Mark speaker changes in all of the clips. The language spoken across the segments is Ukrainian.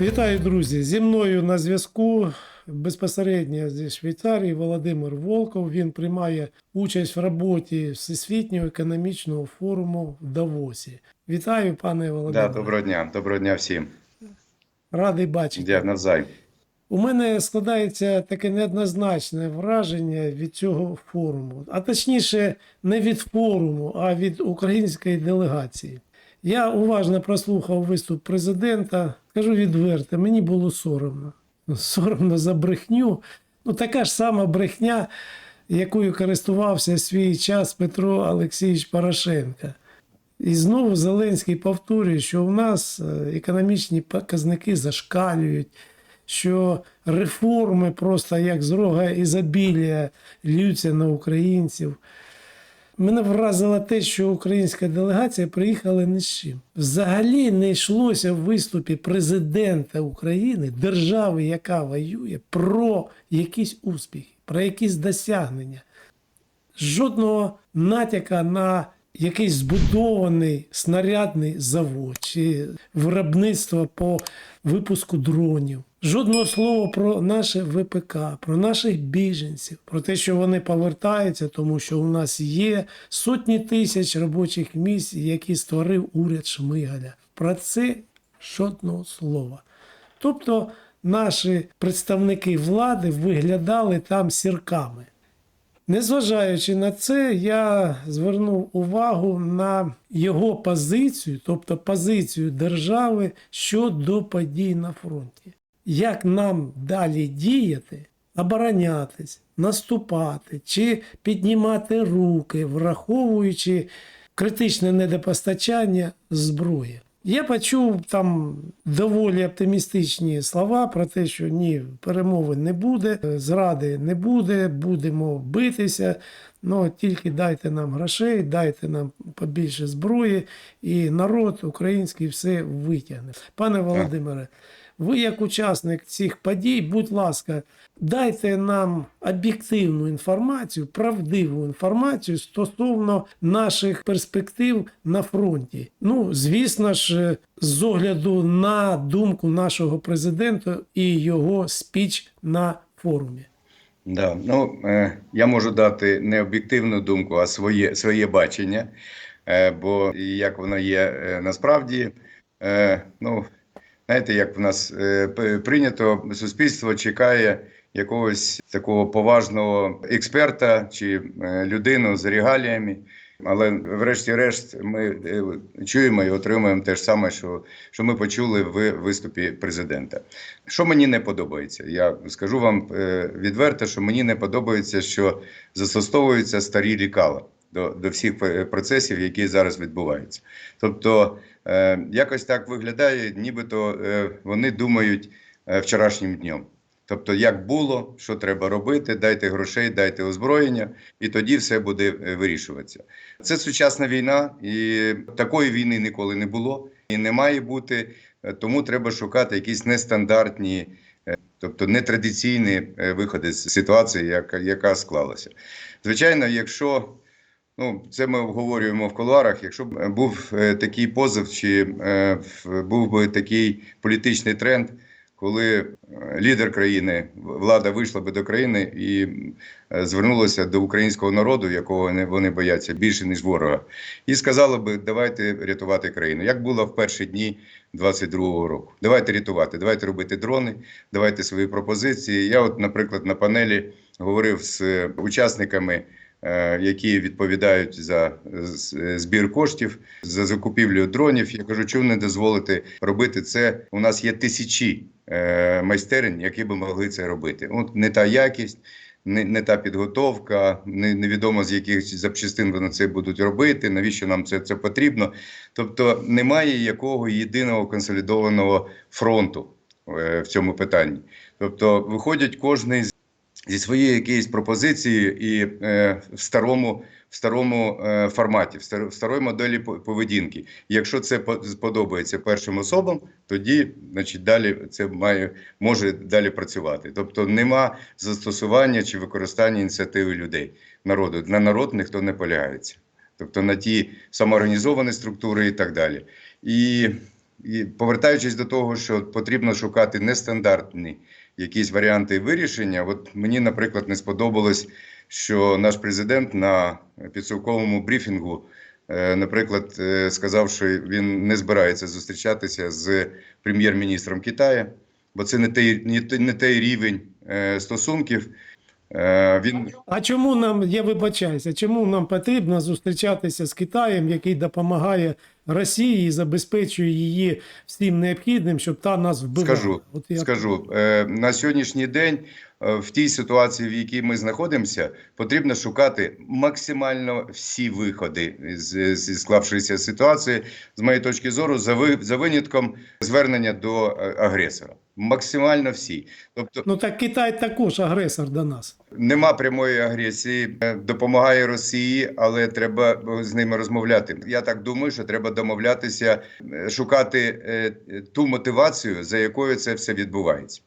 Speaker 1: Вітаю, друзі! Зі мною на зв'язку безпосередньо зі Швейцарії Володимир Волков. Він приймає участь в роботі Всесвітнього економічного форуму в Давосі. Вітаю, пане
Speaker 2: Да, доброго дня, доброго дня всім.
Speaker 1: Радий бачити.
Speaker 2: Дякую навзаєм.
Speaker 1: У мене складається таке неоднозначне враження від цього форуму, а точніше, не від форуму, а від української делегації. Я уважно прослухав виступ президента. Скажу відверто, мені було соромно. Соромно за брехню. Ну, така ж сама брехня, якою користувався свій час Петро Олексійович Порошенко. І знову Зеленський повторює, що у нас е, економічні показники зашкалюють, що реформи просто як з рога ізобілія ллються на українців. Мене вразило те, що українська делегація приїхала ні з чим. Взагалі не йшлося в виступі президента України, держави, яка воює, про якісь успіхи, про якісь досягнення жодного натяка на якийсь збудований снарядний завод чи виробництво по випуску дронів. Жодного слова про наше ВПК, про наших біженців, про те, що вони повертаються, тому що у нас є сотні тисяч робочих місць, які створив уряд Шмигаля. Про це жодного слова. Тобто наші представники влади виглядали там сірками. Незважаючи на це, я звернув увагу на його позицію, тобто позицію держави щодо подій на фронті. Як нам далі діяти, оборонятись, наступати чи піднімати руки, враховуючи критичне недопостачання зброї. Я почув там доволі оптимістичні слова про те, що ні, перемови не буде, зради не буде, будемо битися. Ну тільки дайте нам грошей, дайте нам побільше зброї, і народ український все витягне. Пане Володимире, ви як учасник цих подій, будь ласка, дайте нам об'єктивну інформацію, правдиву інформацію стосовно наших перспектив на фронті. Ну, звісно ж, з огляду на думку нашого президента і його спіч на форумі.
Speaker 2: Да. Ну, е, я можу дати не об'єктивну думку, а своє, своє бачення. Е, бо як воно є е, насправді, е, ну, знаєте, як в нас е, прийнято, суспільство чекає якогось такого поважного експерта чи е, людину з регаліями. Але врешті-решт ми е, чуємо і отримуємо те ж саме, що, що ми почули в виступі президента. Що мені не подобається? Я скажу вам відверто, що мені не подобається, що застосовуються старі лікала до, до всіх е, процесів, які зараз відбуваються. Тобто, е, якось так виглядає, нібито е, вони думають е, вчорашнім днем. Тобто, як було, що треба робити, дайте грошей, дайте озброєння, і тоді все буде е, вирішуватися. Це сучасна війна, і такої війни ніколи не було і не має бути. Е, Тому треба шукати якісь нестандартні, тобто нетрадиційні виходи з ситуації, яка, яка склалася. Звичайно, якщо Ну, це ми обговорюємо в кулуарах. Якщо б був е, такий позов, чи е, був би такий політичний тренд, коли е, лідер країни, влада вийшла би до країни і е, звернулася до українського народу, якого вони- вони бояться більше ніж ворога, і сказала би, давайте рятувати країну. Як було в перші дні 22-го року? Давайте рятувати, давайте робити дрони, давайте свої пропозиції. Я, от, наприклад, на панелі говорив з е, учасниками е, які відповідають за збір коштів за закупівлю дронів. Я кажу, чому не дозволити робити це? У нас є тисячі е, майстерень, які би могли це робити. От не та якість. Не, не та підготовка, не, невідомо з яких запчастин вони це будуть робити, навіщо нам це, це потрібно. Тобто немає якого єдиного консолідованого фронту е, в цьому питанні. Тобто виходять кожний зі своєї якоїсь пропозиції і е, в старому, в старому е, форматі, в, стар, в старої моделі поведінки. І Якщо це по- сподобається першим особам, тоді значить, далі це має, може далі працювати. Тобто нема застосування чи використання ініціативи людей, народу. На народ ніхто не полягається. Тобто на ті самоорганізовані структури і так далі. І і повертаючись до того, що потрібно шукати нестандартні якісь варіанти вирішення. От мені, наприклад, не сподобалось, що наш президент на підсумковому брифінгу, е, наприклад, е, сказав, що він не збирається зустрічатися з прем'єр-міністром Китаю, бо це не той, не той, рівень е, стосунків. Е, Він
Speaker 1: А чому нам, я вибачаюся, чому нам потрібно зустрічатися з Китаєм, який допомагає Росії і забезпечує її всім необхідним, щоб та нас вбивала?
Speaker 2: Скажу,
Speaker 1: От я-
Speaker 2: Скажу е, на сьогоднішній день, е, в тій ситуації, в якій ми знаходимося, потрібно шукати максимально всі виходи з, зі склавшоїся ситуації, з моєї точки зору, за, ви, за винятком звернення до агресора. Максимально всі. Тобто
Speaker 1: Ну так Китай також агресор до нас.
Speaker 2: нема прямої агресії, е, допомагає Росії, але треба з ними розмовляти. Я так думаю, що треба домовлятися, е, шукати е, ту мотивацію, за якою це все відбувається.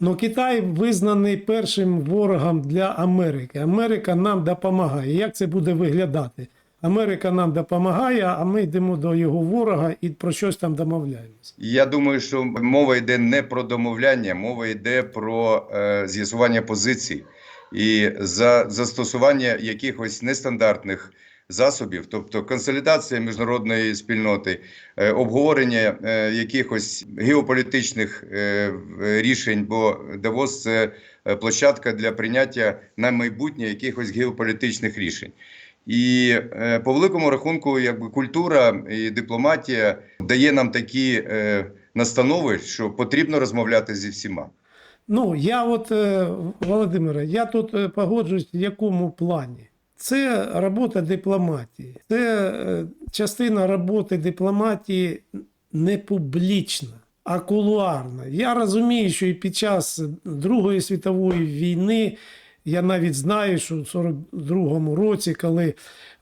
Speaker 1: Ну Китай визнаний першим ворогом для Америки. Америка нам допомагає. Як це буде виглядати? Америка нам допомагає, а ми йдемо до його ворога і про щось там домовляємося.
Speaker 2: Я думаю, що мова йде не про домовляння, мова йде про е, з'ясування позицій і за застосування якихось нестандартних засобів, тобто консолідація міжнародної спільноти, е, обговорення е, якихось геополітичних е, рішень, бо Давос це площадка для прийняття на майбутнє якихось геополітичних рішень. І е, по великому рахунку, якби культура і дипломатія дає нам такі е, настанови, що потрібно розмовляти зі всіма.
Speaker 1: Ну, я от, е, Володимире, я тут погоджуюсь в якому плані. Це робота дипломатії. Це частина роботи дипломатії не публічна, а кулуарна. Я розумію, що і під час Другої світової війни я навіть знаю, що в 42-му році, коли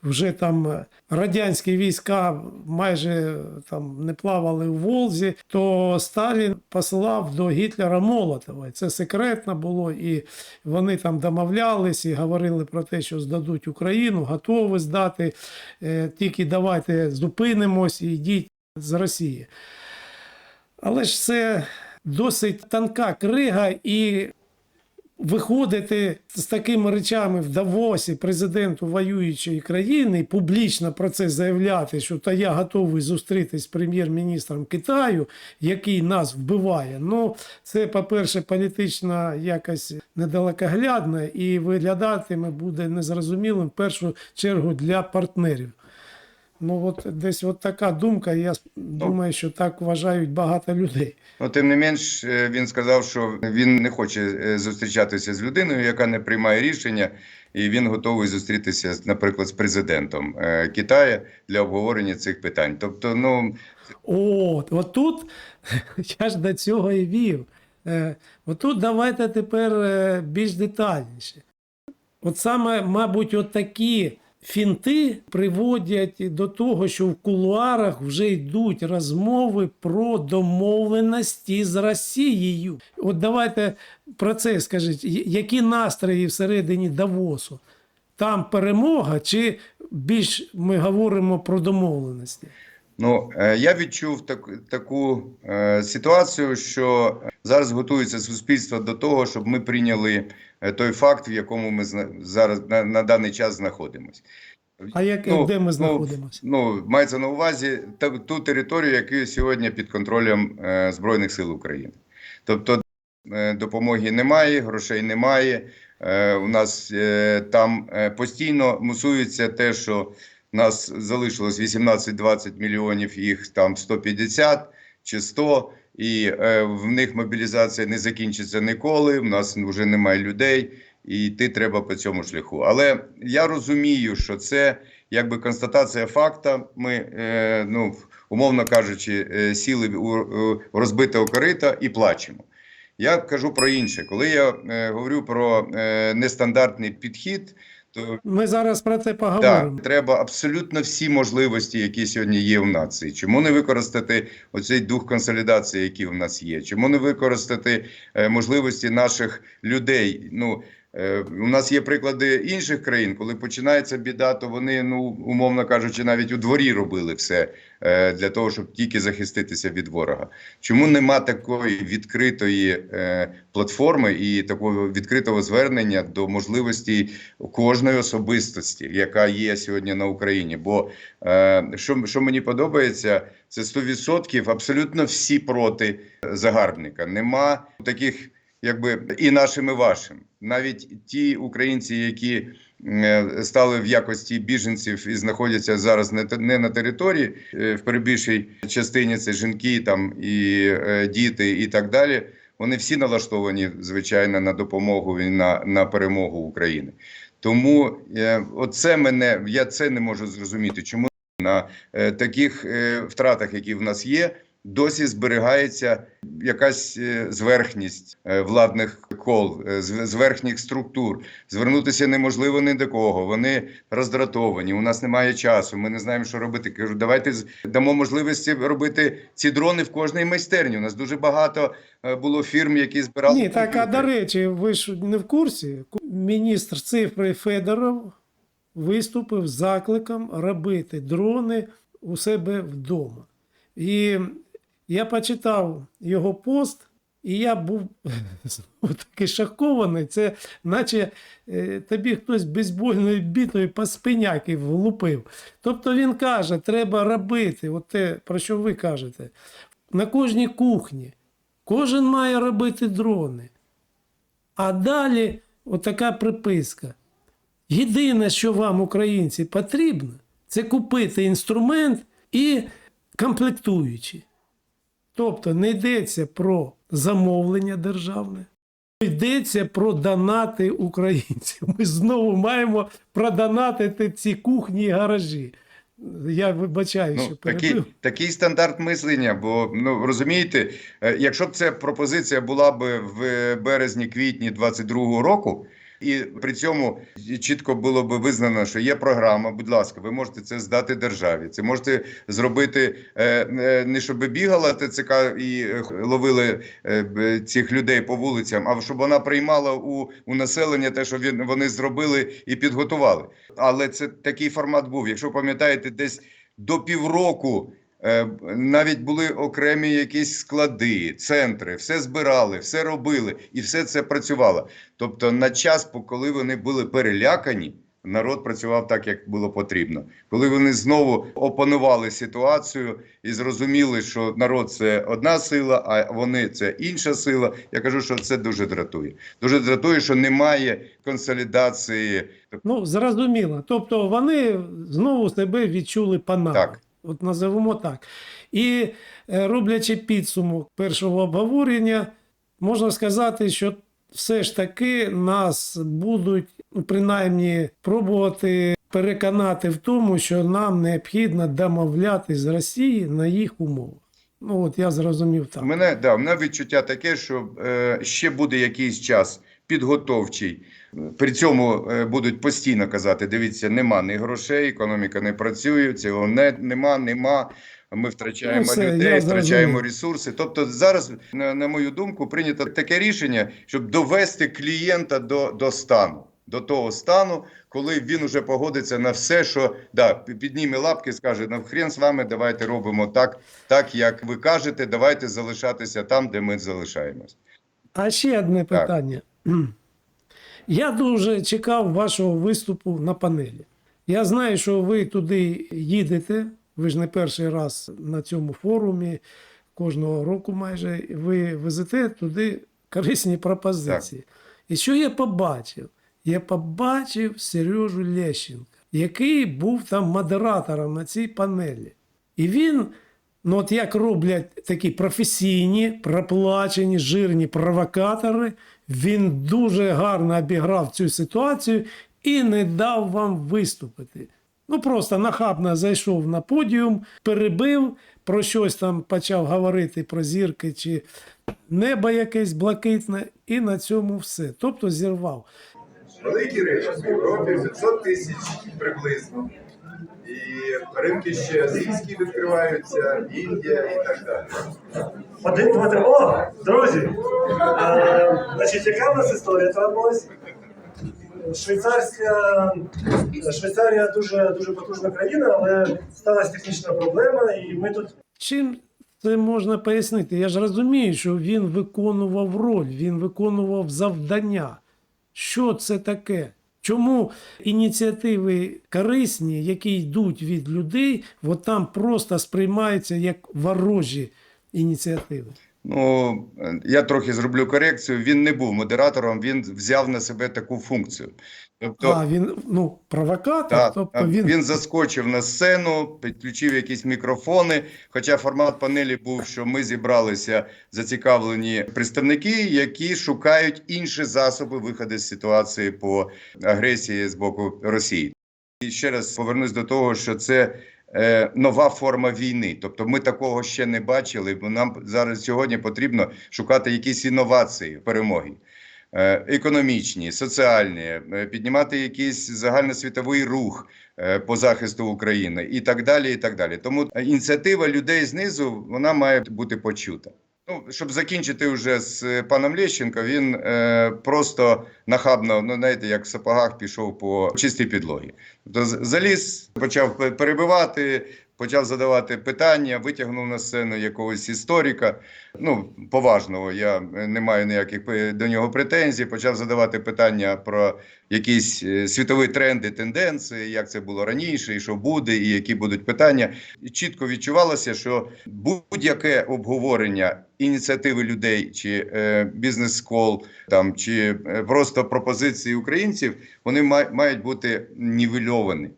Speaker 1: вже там е, радянські війська майже там не плавали у Волзі, то Сталін посилав до Гітлера Молотова. Це секретно було, і вони там домовлялись і говорили про те, що здадуть Україну, готові здати. е, Тільки давайте зупинимось і йдіть з Росії. Але ж це досить тонка крига, і виходити з такими речами в Давосі президенту воюючої країни публічно про це заявляти, що та я готовий зустрітись з прем'єр-міністром Китаю, який нас вбиває. Ну, це, по-перше, політично якось недалекоглядно і виглядатиме буде незрозумілим в першу чергу для партнерів. Ну, от десь от така думка. Я думаю, що так вважають багато людей.
Speaker 2: Ну, тим не менш, е, він сказав, що він не хоче е, зустрічатися з людиною, яка не приймає рішення, і він готовий зустрітися, наприклад, з президентом е, Китаю для обговорення цих питань. Тобто, ну
Speaker 1: От, отут я ж до цього і вів. Отут давайте тепер більш детальніше. От саме, мабуть, от такі фінти приводять до того, що в кулуарах вже йдуть розмови про домовленості з Росією. От давайте про це скажіть, які настрої всередині Давосу? Там перемога, чи більш ми говоримо про домовленості?
Speaker 2: Ну, е, я відчув так, таку е, ситуацію, що зараз готується суспільство до того, щоб ми прийняли е, той факт, в якому ми зараз на, на даний час знаходимося.
Speaker 1: А як,
Speaker 2: Ну,
Speaker 1: де ми
Speaker 2: ну,
Speaker 1: знаходимося?
Speaker 2: Ну, мається на увазі та, ту територію, яка сьогодні під контролем е, Збройних сил України. Тобто е, допомоги немає, грошей немає. Е, у нас е, там е, постійно мусується те, що нас залишилось 18-20 мільйонів, їх там 150 чи 100, і е, в них мобілізація не закінчиться ніколи. У нас вже немає людей, і йти треба по цьому шляху. Але я розумію, що це якби констатація факта. Ми, е, ну, умовно кажучи, е, сіли у, у розбите корита і плачемо. Я кажу про інше. Коли я е, говорю про е, нестандартний підхід, то
Speaker 1: Ми зараз про це
Speaker 2: так, треба абсолютно всі можливості, які сьогодні є в нації. Чому не використати оцей дух консолідації, який в нас є? Чому не використати е, можливості наших людей? Ну У нас є приклади інших країн, коли починається біда, то вони, ну умовно кажучи, навіть у дворі робили все е, для того, щоб тільки захиститися від ворога. Чому нема такої відкритої е, платформи і такого відкритого звернення до можливості кожної особистості, яка є сьогодні на Україні? Бо е, що, що мені подобається, це 100% абсолютно всі проти загарбника. Нема таких якби і нашим, і вашим. Навіть ті українці, які е, стали в якості біженців і знаходяться зараз не на території е, в перебільшій частині це жінки, там і е, діти, і так далі. Вони всі налаштовані звичайно на допомогу і на, на перемогу України. Тому оце мене я це не можу зрозуміти. Чому на таких втратах, які в нас є, досі зберігається якась е, зверхність е, владних кол, е, зверхніх структур. Звернутися неможливо ні до кого. Вони роздратовані. У нас немає часу. Ми не знаємо, що робити. Кажу, давайте дамо можливості робити ці дрони в кожній майстерні. У нас дуже багато було фірм, які збирали.
Speaker 1: Ні, так, а до речі, ви ж не в курсі. Міністр цифри Федоров виступив з закликом робити дрони у себе вдома. І я почитав його пост, і я був знову таки шокований. Це наче е, тобі хтось бейсбольною бітою по спиняки влупив. Тобто він каже, треба робити, от те, про що ви кажете, на кожній кухні. Кожен має робити дрони. А далі отака приписка. Єдине, що вам, українці, потрібно, це купити інструмент і комплектуючі. Тобто не йдеться про замовлення державне, йдеться про донати українців. Ми знову маємо продонатити ці кухні і гаражі. Я вибачаю, що
Speaker 2: Ну, такий, такий стандарт мислення, бо ну розумієте, е, якщо б ця пропозиція була б в березні-квітні 22-го року, і при цьому чітко було б визнано, що є програма. Будь ласка, ви можете це здати державі. Це можете зробити е, е, не щоб бігала ТЦК і е, ловили цих людей по вулицям, а щоб вона приймала у, у населення те, що він вони зробили і підготували. Але це такий формат був. Якщо пам'ятаєте, десь до півроку. Е, Навіть були окремі якісь склади, центри, все збирали, все робили, і все це працювало. Тобто, на час, коли вони були перелякані, народ працював так, як було потрібно. Коли вони знову опанували ситуацію і зрозуміли, що народ це одна сила, а вони це інша сила. Я кажу, що це дуже дратує. Дуже дратує, що немає консолідації.
Speaker 1: Ну, зрозуміло. Тобто вони знову себе відчули панами.
Speaker 2: Так.
Speaker 1: От називемо так. І е, роблячи підсумок першого обговорення, можна сказати, що все ж таки нас будуть ну, принаймні пробувати переконати в тому, що нам необхідно домовляти з Росії на їх умовах. Ну, от я зрозумів так.
Speaker 2: У мене да, у мене відчуття таке, що е, ще буде якийсь час підготовчий. При цьому е, будуть постійно казати: дивіться, нема ні грошей, економіка не працює, цього не, нема, нема. Ми втрачаємо
Speaker 1: Ну, все,
Speaker 2: людей, втрачаємо ресурси. Тобто, зараз, на, на мою думку, прийнято таке рішення, щоб довести клієнта до, до стану. До того стану, коли він уже погодиться на все, що да, підніме лапки, скаже: ну хрен з вами, давайте робимо так, так як ви кажете, давайте залишатися там, де ми залишаємось.
Speaker 1: А ще одне
Speaker 2: Так.
Speaker 1: Я дуже чекав вашого виступу на панелі. Я знаю, що ви туди їдете. Ви ж не перший раз на цьому форумі, кожного року майже ви везете туди корисні пропозиції. І що я побачив? Я побачив Сережу Лещенка, який був там модератором на цій панелі. І він, ну от як роблять такі професійні, проплачені, жирні провокатори, він дуже гарно обіграв цю ситуацію і не дав вам виступити. Ну просто нахабно зайшов на подіум, перебив, про щось там почав говорити про зірки чи небо якесь блакитне, і на цьому все. Тобто зірвав.
Speaker 3: Великі речі в Європі 500 тисяч приблизно. І ринки ще азійські відкриваються, Індія і так далі.
Speaker 4: Один, два, три. О, друзі! Е, значить, яка в нас історія трапилась? Швейцарська Швейцарія дуже дуже потужна країна, але сталася технічна проблема, і ми тут
Speaker 1: Чим це можна пояснити? Я ж розумію, що він виконував роль, він виконував завдання. Що це таке? Чому ініціативи корисні, які йдуть від людей, от там просто сприймаються як ворожі ініціативи?
Speaker 2: Ну, я трохи зроблю корекцію. Він не був модератором, він взяв на себе таку функцію. Тобто,
Speaker 1: а, він ну, провокатор,
Speaker 2: Так,
Speaker 1: тобто він,
Speaker 2: він заскочив на сцену, підключив якісь мікрофони. Хоча формат панелі був, що ми зібралися зацікавлені представники, які шукають інші засоби виходу з ситуації по агресії з боку Росії. І ще раз повернусь до того, що це нова форма війни. Тобто ми такого ще не бачили. Бо нам зараз сьогодні потрібно шукати якісь інновації перемоги. Е, Економічні, соціальні, е, піднімати якийсь загальносвітовий рух е, по захисту України і так далі. І так далі. Тому е, ініціатива людей знизу вона має бути почута. Ну, щоб закінчити вже з е, паном Лещенко, він е, просто нахабно, ну знаєте, як в сапогах пішов по чистій підлогі. Тобто заліз, почав перебивати, почав задавати питання, витягнув на сцену якогось історика. Ну, поважного, я не маю ніяких до нього претензій. Почав задавати питання про якісь е, світові тренди, тенденції, як це було раніше, і що буде, і які будуть питання. І чітко відчувалося, що будь-яке обговорення ініціативи людей чи е, бізнес-кол там чи е, просто пропозиції українців, вони мають бути нівельовані.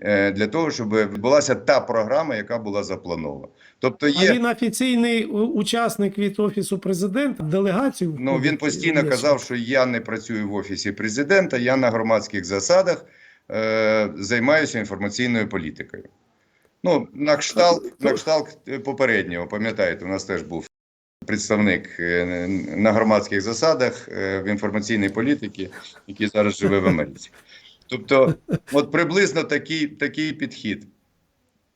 Speaker 2: Е, Для того щоб відбулася та програма, яка була запланована, тобто
Speaker 1: а він офіційний учасник від офісу президента, делегацію.
Speaker 2: Ну він постійно казав, що я не працюю в офісі президента, я на громадських засадах е, займаюся інформаційною політикою. Ну, на кшталт, на кшталт е, попереднього, пам'ятаєте, у нас теж був представник е, на громадських засадах в інформаційній політиці, який зараз живе в Америці. Тобто, от приблизно такий, такий підхід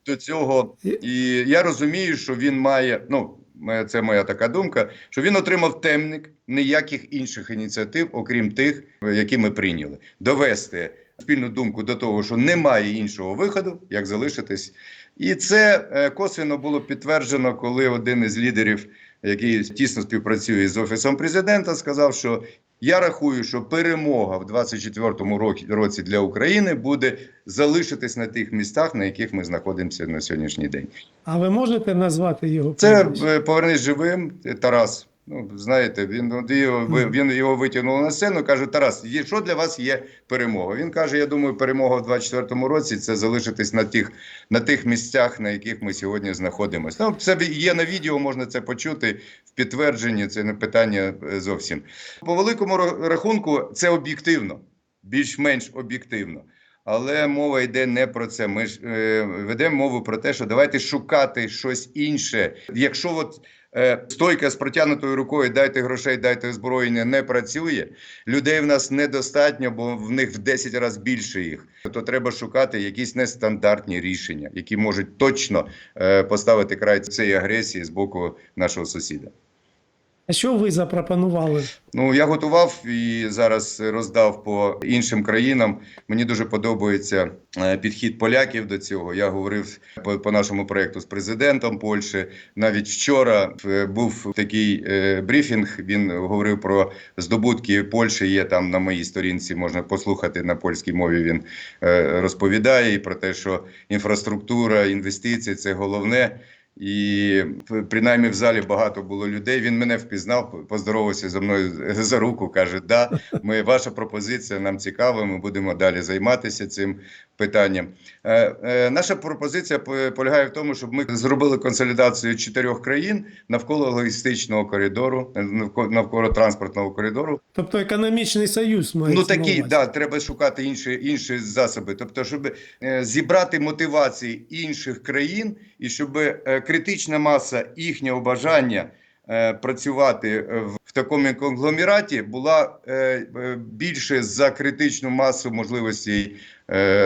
Speaker 2: до цього. І я розумію, що він має, ну, це моя така думка, що він отримав темник ніяких інших ініціатив, окрім тих, які ми прийняли. Довести спільну думку до того, що немає іншого виходу, як залишитись. І це е, косвенно було підтверджено, коли один із лідерів, який тісно співпрацює з офісом президента, сказав, що я рахую, що перемога в 24-му році- для України буде залишитись на тих містах, на яких ми знаходимося на сьогоднішній день.
Speaker 1: А ви можете назвати його
Speaker 2: Це е, повернись живим. Тарас. Ну знаєте, він він його витягнув на сцену. каже: Тарас, що для вас є перемога? Він каже: Я думаю, перемога в 24-му році це залишитись на тих на тих місцях, на яких ми сьогодні знаходимося. Ну, це є на відео, можна це почути в підтвердженні. Це не питання е, зовсім. По великому рахунку, це об'єктивно, більш-менш об'єктивно. Але мова йде не про це. Ми ж е, ведемо мову про те, що давайте шукати щось інше. Якщо от стойка з протягнутою рукою дайте грошей, дайте озброєння не працює. Людей в нас недостатньо, бо в них в 10 разів більше їх. То треба шукати якісь нестандартні рішення, які можуть точно е, поставити край цієї агресії з боку нашого сусіда.
Speaker 1: А що ви запропонували?
Speaker 2: Ну я готував і зараз роздав по іншим країнам. Мені дуже подобається е, підхід поляків до цього. Я говорив по, по нашому проекту з президентом Польщі. Навіть вчора е, був такий е, брифінг. Він говорив про здобутки Польщі. Є там на моїй сторінці. Можна послухати на польській мові. Він е, розповідає і про те, що інфраструктура, інвестиції це головне. І принаймні в залі багато було людей. Він мене впізнав, поздоровався зі мною за руку. каже: Да, ми ваша пропозиція нам цікава. Ми будемо далі займатися цим питанням. Е, е, наша пропозиція полягає в тому, щоб ми зробили консолідацію чотирьох країн навколо логістичного коридору, е, навколо, навколо транспортного коридору.
Speaker 1: Тобто економічний союз має
Speaker 2: Ну такі, да, треба шукати інші, інші засоби. Тобто, щоб е, зібрати мотивації інших країн, і щоб е, критична маса їхнього бажання е, працювати е, в, такому конгломераті була більше за критичну масу можливостей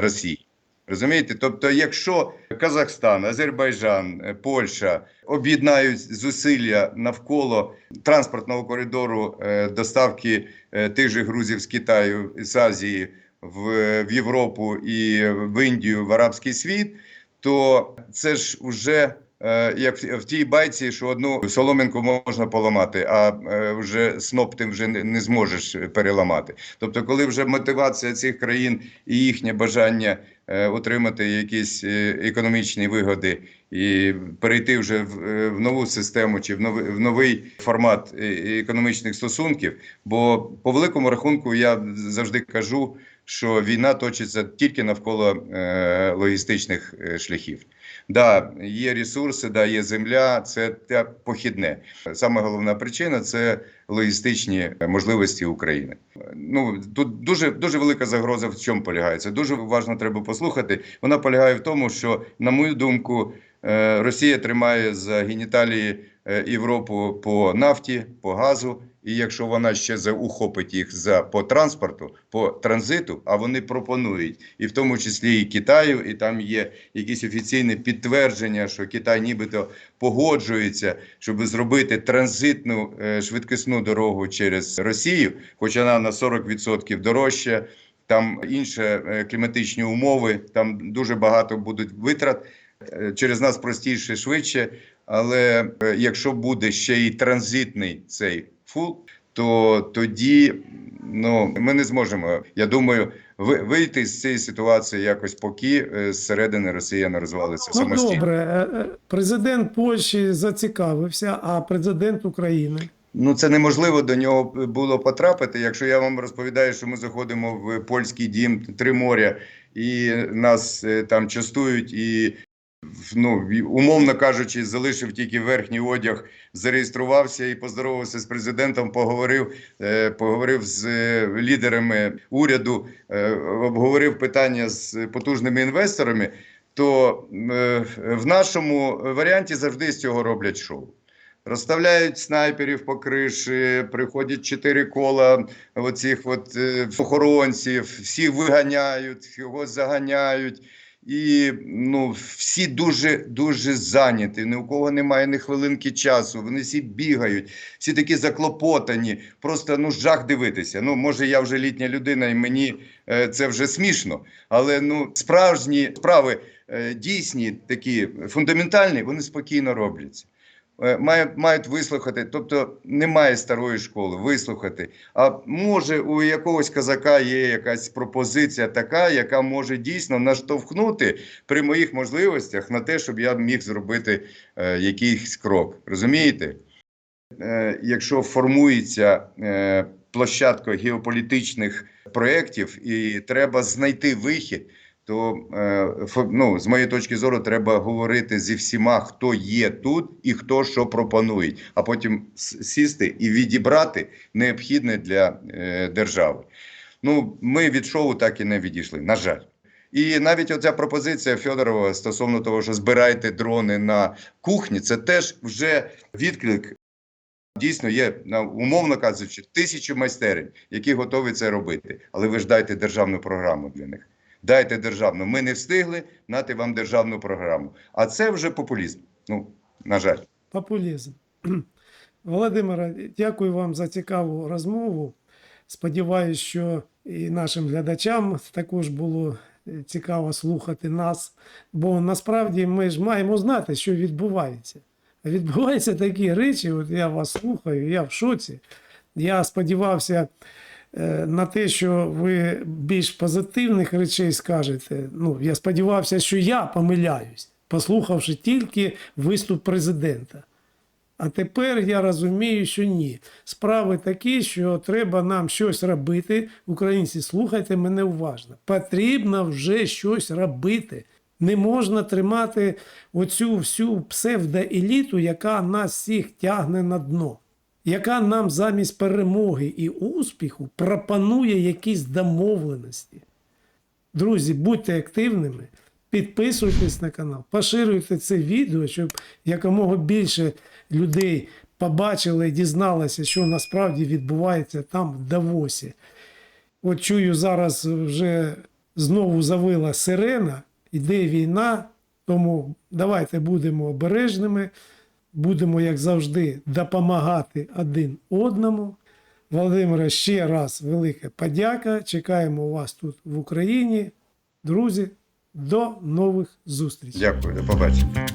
Speaker 2: Росії. Розумієте? Тобто, якщо Казахстан, Азербайджан, Польща об'єднають зусилля навколо транспортного коридору доставки тих же грузів з Китаю з Азії в Європу і в Індію, в арабський світ, то це ж уже е, як в тій байці, що одну соломинку можна поламати, а е, вже сноп ти вже не, зможеш переламати. Тобто, коли вже мотивація цих країн і їхнє бажання е, отримати якісь економічні вигоди і перейти вже в, нову систему чи в новий, в новий формат економічних стосунків. Бо по великому рахунку я завжди кажу, що війна точиться тільки навколо е, логістичних е, шляхів. Да, є ресурси, да, є земля, це те похідне. Саме головна причина це логістичні можливості України. Ну тут дуже дуже велика загроза в чому полягає. Це дуже уважно треба послухати. Вона полягає в тому, що, на мою думку, е, Росія тримає за геніталії е, Європу по нафті, по газу. І якщо вона ще за ухопить їх за по транспорту, по транзиту, а вони пропонують, і в тому числі і Китаю, і там є якісь офіційне підтвердження, що Китай нібито погоджується, щоб зробити транзитну е, швидкісну дорогу через Росію, хоч вона на 40% дорожча. Там інші е, кліматичні умови, там дуже багато будуть витрат. Е, Через нас простіше, швидше. Але якщо буде ще й транзитний цей фул, то тоді ну ми не зможемо. Я думаю, ви- вийти з цієї ситуації якось, поки е, зсередини Росія не розвалиться
Speaker 1: Ну
Speaker 2: самостійно.
Speaker 1: добре, е, е, президент Польщі зацікавився, а президент України.
Speaker 2: Ну це неможливо до нього було потрапити. Якщо я вам розповідаю, що ми заходимо в польський дім три моря, і нас там частують, і ну умовно кажучи, залишив тільки верхній одяг, зареєструвався і поздоровався з президентом. Поговорив, е, поговорив з е, лідерами уряду, е, обговорив питання з потужними інвесторами. То в нашому варіанті завжди з цього роблять шоу. Розставляють снайперів по криші, приходять чотири кола оцих от охоронців, всіх виганяють, його заганяють. І ну, всі дуже дуже зайняті. Ні у кого немає ні хвилинки часу. Вони всі бігають, всі такі заклопотані. Просто ну жах дивитися. Ну, може, я вже літня людина, і мені е, це вже смішно. Але ну справжні справи е, дійсні, такі фундаментальні, вони спокійно робляться. Е, має- мають вислухати, тобто немає старої школи, вислухати. А може у якогось казака є якась пропозиція така, яка може дійсно наштовхнути при моїх можливостях на те, щоб я міг зробити е, якийсь крок. Розумієте? Е, якщо формується е, площадка геополітичних проєктів і треба знайти вихід, то е, ну, з моєї точки зору треба говорити зі всіма, хто є тут і хто що пропонує, а потім сісти і відібрати необхідне для е, держави. Ну, ми від шоу так і не відійшли, на жаль. І навіть оця пропозиція Федорова стосовно того, що збирайте дрони на кухні, це теж вже відклик. Дійсно, є умовно кажучи, тисячі майстерень, які готові це робити. Але ви ж дайте державну програму для них. Дайте державну. Ми не встигли нати вам державну програму. А це вже популізм. Ну, на жаль.
Speaker 1: Популізм. Володимире, дякую вам за цікаву розмову. Сподіваюсь, що і нашим глядачам також було е, цікаво слухати нас, бо насправді ми ж маємо знати, що відбувається. А Відбуваються такі речі, от я вас слухаю, я в шоці. Я сподівався на те, що ви більш позитивних речей скажете. Ну, я сподівався, що я помиляюсь, послухавши тільки виступ президента. А тепер я розумію, що ні. Справи такі, що треба нам щось робити. Українці, слухайте мене уважно. Потрібно вже щось робити. Не можна тримати оцю всю псевдоеліту, яка нас всіх тягне на дно, яка нам замість перемоги і успіху пропонує якісь домовленості. Друзі, будьте активними, підписуйтесь на канал, поширюйте це відео, щоб якомога більше людей побачили і дізналися, що насправді відбувається там в Давосі. От чую, зараз вже знову завила сирена. йде війна, тому давайте будемо обережними, будемо, як завжди, допомагати один одному. Володимире, ще раз велика подяка. Чекаємо вас тут в Україні. Друзі, до нових зустрічей.
Speaker 2: Дякую, до побачення.